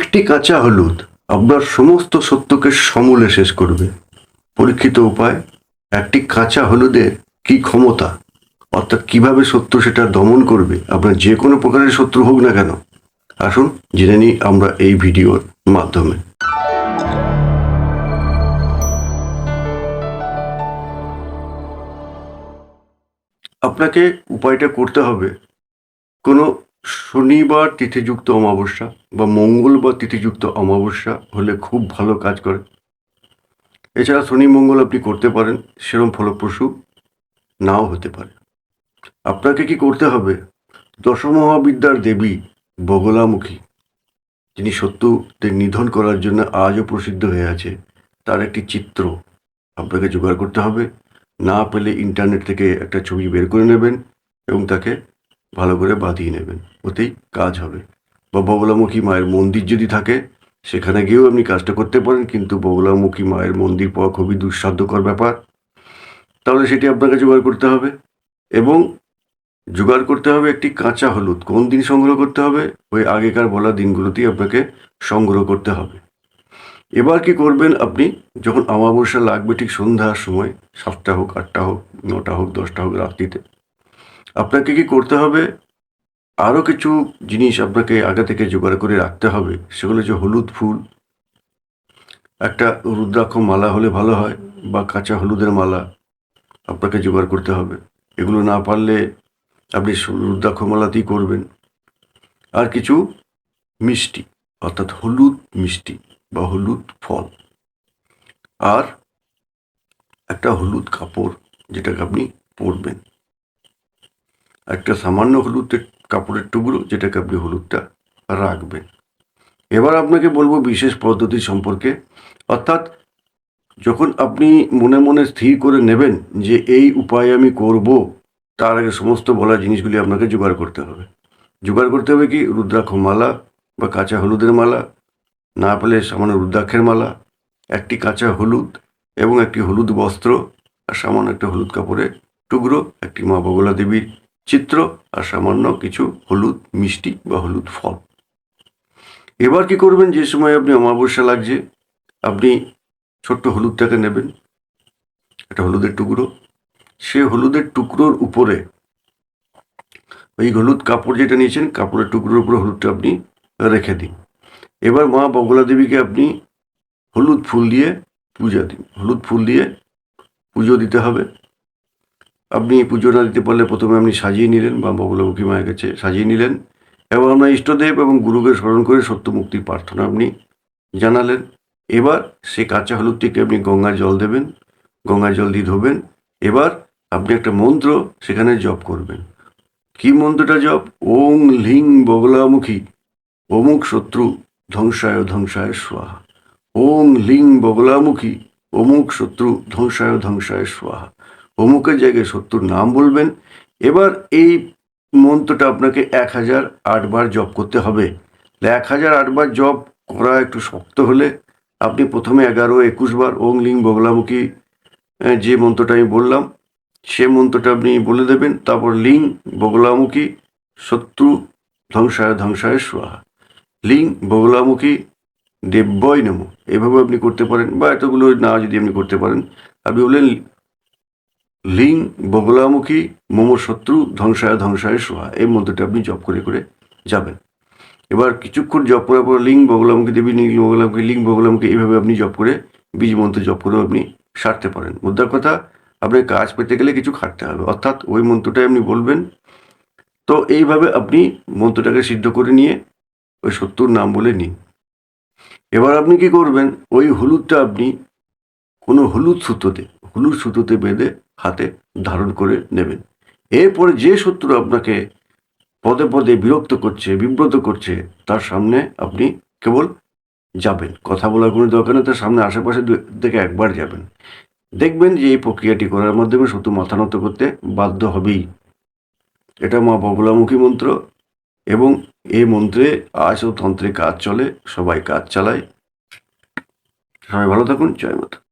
একটি কাঁচা হলুদ আপনার সমস্ত সত্যকে সমূলে শেষ করবে। পরীক্ষিত উপায়, একটি কাঁচা হলুদের কি ক্ষমতা? অর্থাৎ কীভাবে শত্রু সেটা দমন করবে? আপনার যে কোনো প্রকারের শত্রু হোক না কেন। আসুন জেনে নিই আমরা এই ভিডিওর মাধ্যমে। আপনাকে উপায়টা করতে হবে। কোনো শনিবার তিথিযুক্ত অমাবস্যা বা মঙ্গলবার তিথিযুক্ত অমাবস্যা হলে খুব ভালো কাজ করে। এছাড়া শনি, মঙ্গল আপনি করতে পারেন, সেরম ফলপ্রসূ নাও হতে পারে। আপনাকে কি করতে হবে? দশমহাবিদ্যার দেবী বগলামুখী, যিনি সত্যদের নিধন করার জন্য আজও প্রসিদ্ধ হয়ে আছে, তার একটি চিত্র আপনাকে জোগাড় করতে হবে। না পেলে ইন্টারনেট থেকে একটা ছবি বের করে নেবেন এবং তাকে ভালো করে বাঁধিয়ে নেবেন, ওতেই কাজ হবে। বা বগলামুখী মায়ের মন্দির যদি থাকে, সেখানে গিয়েও আপনি কাজটা করতে পারেন, কিন্তু বগলামুখী মায়ের মন্দির পাওয়া খুবই দুঃসাধ্যকর ব্যাপার। তাহলে সেটি আপনাকে জোগাড় করতে হবে এবং জোগাড় করতে হবে একটি কাঁচা হলুদ। কোন দিন সংগ্রহ করতে হবে? ওই আগেকার বলা দিনগুলোতেই আপনাকে সংগ্রহ করতে হবে। এবার কি করবেন আপনি? যখন অমাবস্যা লাগবে ঠিক সন্ধ্যার সময়, সাতটা হোক, আটটা হোক, নটা হোক, দশটা হোক রাত্রিতে আপনাকে কি করতে হবে? আরও কিছু জিনিস আপনাকে আগে থেকে জোগাড় করে রাখতে হবে। সেগুলো হচ্ছে হলুদ ফুল। একটা রুদ্রাক্ষ মালা হলে ভালো হয় বা কাঁচা হলুদের মালা আপনাকে জোগাড় করতে হবে। এগুলো না পারলে আপনি রুদ্রাক্ষ মালাতেই করবেন। আর কিছু মিষ্টি, অর্থাৎ হলুদ মিষ্টি বা হলুদ ফল। আর একটা হলুদ কাপড় যেটাকে আপনি পরবেন। একটা সামান্য হলুদের কাপড়ের টুকরো, যেটাকে আপনি হলুদটা রাখবেন। এবার আপনাকে বলব বিশেষ পদ্ধতি সম্পর্কে। অর্থাৎ যখন আপনি মনে মনে স্থির করে নেবেন যে এই উপায় আমি করব, তার আগে সমস্ত বলা জিনিসগুলি আপনাকে জোগাড় করতে হবে। জোগাড় করতে হবে কি? রুদ্রাক্ষ মালা বা কাঁচা হলুদের মালা, না পেলে সামান্য রুদ্রাক্ষের মালা, একটি কাঁচা হলুদ এবং একটি হলুদ বস্ত্র আর সামান্য একটা হলুদ কাপড়ের টুকরো, একটি মা বগলা দেবীর চিত্র আর সামান্য কিছু হলুদ মিষ্টি বা হলুদ ফল। এবার কি করবেন? যে সময় আপনি অমাবস্যা লাগছে, আপনি ছোট্ট হলুদটাকে নেবেন, একটা হলুদের টুকরো। সে হলুদের টুকরোর উপরে ওই হলুদ কাপড় যেটা নিয়েছেন, কাপড়ের টুকরোর উপরে হলুদটা আপনি রেখে দিন। এবার মা বগলা দেবীকে আপনি হলুদ ফুল দিয়ে পূজা দিন। হলুদ ফুল দিয়ে পুজো দিতে হবে। আপনি পুজো না দিতে পারলে প্রথমে আপনি সাজিয়ে নিলেন, বা বগলামুখী মায়ের কাছে সাজিয়ে নিলেন, এবং আপনার ইষ্টদেব এবং গুরুকে স্মরণ করে সত্য মুক্তির প্রার্থনা আপনি জানালেন। এবার সে কাঁচা হলুদটিকে আপনি গঙ্গার জল দেবেন, গঙ্গার জল দিয়ে ধোবেন। এবার আপনি একটা মন্ত্র সেখানে জপ করবেন। কি মন্ত্রটা জপ? ওং লিং বগলামুখী, অমুক শত্রু ধ্বংসায় ধ্বংসায় স্বাহা। ওং লিং বগলামুখী, অমুক শত্রু ধ্বংসায় ধ্বংসায় স্বাহা। অমুকের জায়গায় শত্রুর নাম বলবেন। এবার এই মন্ত্রটা আপনাকে এক হাজার আটবার জপ করতে হবে। এক হাজার আটবার জপ করা একটু শক্ত হলে আপনি প্রথমে এগারো, একুশ বার ওং লিং বগলামুখী যে মন্ত্রটা আমি বললাম, সে মন্ত্রটা আপনি বলে দেবেন। তারপর লিং বগলামুখী, শত্রু ধ্বংসায় ধ্বংসায় স্বাহা। লিং বগলামুখী দেব্যয় নম। এভাবে আপনি করতে পারেন বা এতগুলো না যদি আপনি করতে পারেন, আপনি বললেন লিং, বগলামুখী মম শত্রু ধ্বংসায় ধ্বংসায় সোহা এই মন্ত্রটা আপনি জপ করে করে যাবেন। এবার কিছুক্ষণ জপ করার পর লিং, বগলামুখী দেবী, লিং, বগলামুখী লিং, বগলামুখী এইভাবে আপনি জপ করে বীজ মন্ত্র জপ করেও আপনি সারতে পারেন। মুদ্রার কথা, আপনার কাজ পেতে গেলে কিছু খাটতে হবে। অর্থাৎ ওই মন্ত্রটাই আপনি বলবেন। তো এইভাবে আপনি মন্ত্রটাকে সিদ্ধ করে নিয়ে ওই শত্রুর নাম বলে নিন। এবার আপনি কি করবেন? ওই হলুদটা আপনি কোনো হলুদ সুতোতে হলুদ সুতোতে বেঁধে হাতে ধারণ করে নেবেন। এরপরে যে শত্রু আপনাকে পদে পদে বিরক্ত করছে, বিব্রত করছে, তার সামনে আপনি কেবল যাবেন। কথা বলার কোনো দরকার নেই, তার সামনে আশেপাশে দু- থেকে একবার যাবেন। দেখবেন যে এই প্রক্রিয়াটি করার মাধ্যমে শত্রু মাথা নত করতে বাধ্য হবেই। এটা মা বগলামুখী মন্ত্র এবং এই মন্ত্রে আজ ও তন্ত্রে কাজ চলে, সবাই কাজ চালায়। সবাই ভালো থাকুন, জয় মাতা।